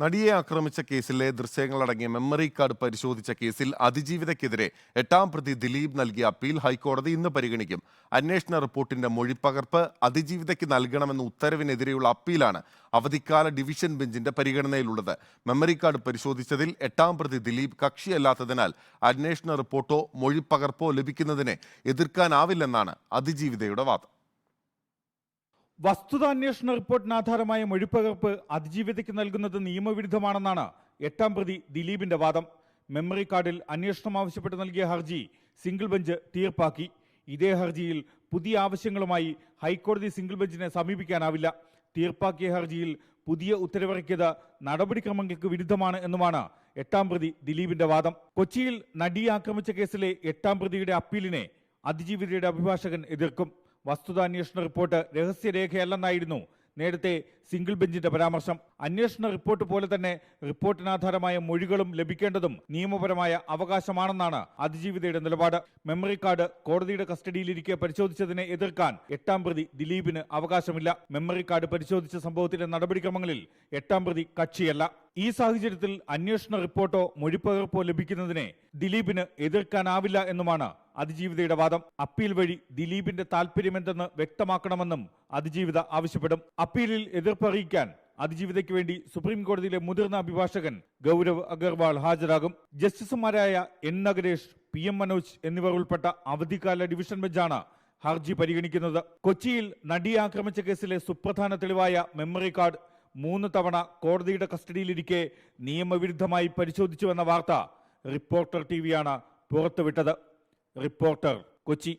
നടിയെ ആക്രമിച്ച കേസിലെ ദൃശ്യങ്ങളടങ്ങിയ മെമ്മറി കാർഡ് പരിശോധിച്ച കേസിൽ അതിജീവിതയ്ക്കെതിരെ എട്ടാം പ്രതി ദിലീപ് നൽകിയ അപ്പീൽ ഹൈക്കോടതി ഇന്ന് പരിഗണിക്കും. അന്വേഷണ റിപ്പോർട്ടിന്റെ മൊഴിപ്പകർപ്പ് അതിജീവിതയ്ക്ക് നൽകണമെന്ന ഉത്തരവിനെതിരെയുള്ള അപ്പീലാണ് അവധിക്കാല ഡിവിഷൻ ബെഞ്ചിന്റെ പരിഗണനയിലുള്ളത്. മെമ്മറി കാർഡ് പരിശോധിച്ചതിൽ എട്ടാം പ്രതി ദിലീപ് കക്ഷിയല്ലാത്തതിനാൽ അന്വേഷണ റിപ്പോർട്ടോ മൊഴിപ്പകർപ്പോ ലഭിക്കുന്നതിനെ എതിർക്കാനാവില്ലെന്നാണ് അതിജീവിതയുടെ വാദം. വസ്തുതാന്വേഷണ റിപ്പോർട്ടിന് ആധാരമായ മൊഴിപ്പകർപ്പ് അതിജീവിതയ്ക്ക് നൽകുന്നത് നിയമവിരുദ്ധമാണെന്നാണ് എട്ടാം പ്രതി ദിലീപിന്റെ വാദം. മെമ്മറി കാർഡിൽ അന്വേഷണം ആവശ്യപ്പെട്ട് നൽകിയ ഹർജി സിംഗിൾ ബെഞ്ച് തീർപ്പാക്കി. ഇതേ ഹർജിയിൽ പുതിയ ആവശ്യങ്ങളുമായി ഹൈക്കോടതി സിംഗിൾ ബെഞ്ചിനെ സമീപിക്കാനാവില്ല. തീർപ്പാക്കിയ ഹർജിയിൽ പുതിയ ഉത്തരവിറക്കിയത് നടപടിക്രമങ്ങൾക്ക് വിരുദ്ധമാണ് എന്നുമാണ് എട്ടാം പ്രതി ദിലീപിന്റെ വാദം. കൊച്ചിയിൽ നടിയെ ആക്രമിച്ച കേസിലെ എട്ടാം പ്രതിയുടെ അപ്പീലിനെ അതിജീവിതയുടെ അഭിഭാഷകൻ എതിർക്കും. വസ്തുതാന്വേഷണ റിപ്പോർട്ട് രഹസ്യരേഖയല്ലെന്നായിരുന്നു നേരത്തെ സിംഗിൾ ബെഞ്ചിന്റെ പരാമർശം. അന്വേഷണ റിപ്പോർട്ട് പോലെ തന്നെ റിപ്പോർട്ടിനാധാരമായ മൊഴികളും ലഭിക്കേണ്ടതും നിയമപരമായ അവകാശമാണെന്നാണ് അതിജീവിതയുടെ നിലപാട്. മെമ്മറി കാർഡ് കോടതിയുടെ കസ്റ്റഡിയിലിരിക്കെ പരിശോധിച്ചതിനെ എതിർക്കാൻ എട്ടാം പ്രതി ദിലീപിന് അവകാശമില്ല. മെമ്മറി കാർഡ് പരിശോധിച്ച സംഭവത്തിലെ നടപടിക്രമങ്ങളിൽ എട്ടാം പ്രതി കക്ഷിയല്ല. ഈ സാഹചര്യത്തിൽ അന്വേഷണ റിപ്പോർട്ടോ മൊഴിപ്പകർപ്പോ ലഭിക്കുന്നതിനെ ദിലീപിന് എതിർക്കാനാവില്ല എന്നുമാണ് അതിജീവിതയുടെ വാദം അപ്പീൽ വഴി ദിലീപിന്റെ താല്പര്യമെന്തെന്ന് വ്യക്തമാക്കണമെന്നും അതിജീവിത ആവശ്യപ്പെടും. അപ്പീലിൽ എതിർപ്പ് അറിയിക്കാൻ അതിജീവിതയ്ക്ക് വേണ്ടി സുപ്രീം കോടതിയിലെ മുതിർന്ന അഭിഭാഷകൻ ഗൗരവ് അഗർവാൾ ഹാജരാകും. ജസ്റ്റിസുമാരായ N. Nagaresh P. M. Manoj എന്നിവർ ഉൾപ്പെട്ട അവധിക്കാല ഡിവിഷൻ ബെഞ്ചാണ് ഹർജി പരിഗണിക്കുന്നത്. കൊച്ചിയിൽ നടിയെ ആക്രമിച്ച കേസിലെ സുപ്രധാന തെളിവായ മെമ്മറി കാർഡ് മൂന്ന് തവണ കോടതിയുടെ കസ്റ്റഡിയിലിരിക്കെ നിയമവിരുദ്ധമായി പരിശോധിച്ചുവെന്ന വാർത്ത റിപ്പോർട്ടർ ടി വിയാണ് പുറത്തുവിട്ടത്. റിപ്പോർട്ടർ കൊച്ചി